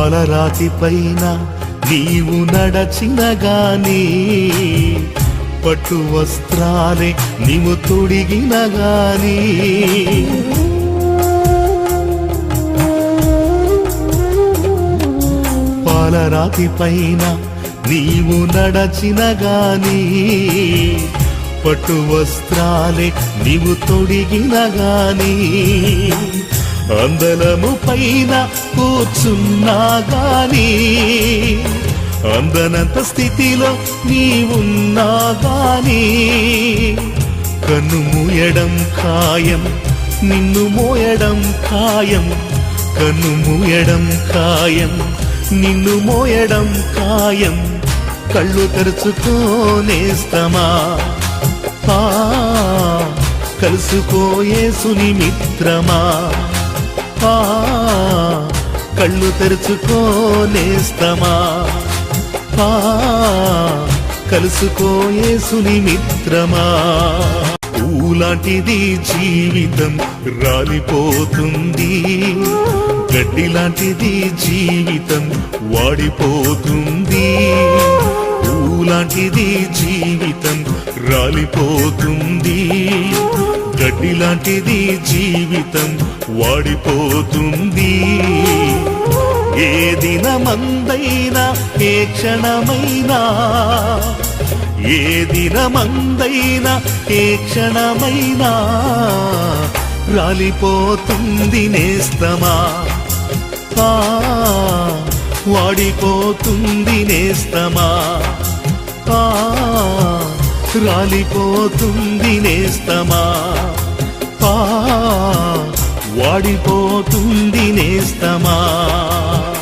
పాలరాతి పైన నీవు నడచిన గాని పట్టు వస్త్రాలే నీవు తొడిగిన గాని. పాలరాతి పైన నీవు నడచిన గాని పట్టు వస్త్రాలే నీవు తొడిగిన గాని. అందలము పైన కూర్చున్నా గాని అందనంత స్థితిలో నీవున్నా గాని కన్ను మూయడం ఖాయం నిన్ను మోయడం ఖాయం కన్ను మూయడం ఖాయం నిన్ను మోయడం ఖాయం కళ్ళు తెరుచుకోనేస్తమా ఆ, కలుసుకోయే సుని మిత్రమా. ఆ, కళ్ళు తెరుచుకోనేస్తమా పా కలుసుకోయే సుని మిత్రమా. పూలాంటిది జీవితం రాలిపోతుంది. గడ్డి లాంటిది జీవితం వాడిపోతుంది. పూలాంటిది జీవితం రాలిపోతుంది. ఇలాంటిది జీవితం వాడిపోతుంది. ఏ దినమందైనా ఏ క్షణమైనా ఏ దినమందైనా ఏ క్షణమైనా రాలిపోతుంది నేస్తమా? వాడిపోతుంది నేస్తమా? రాలిపోతుంది నేస్తమా? వాడిపోతుంది నేస్తమా?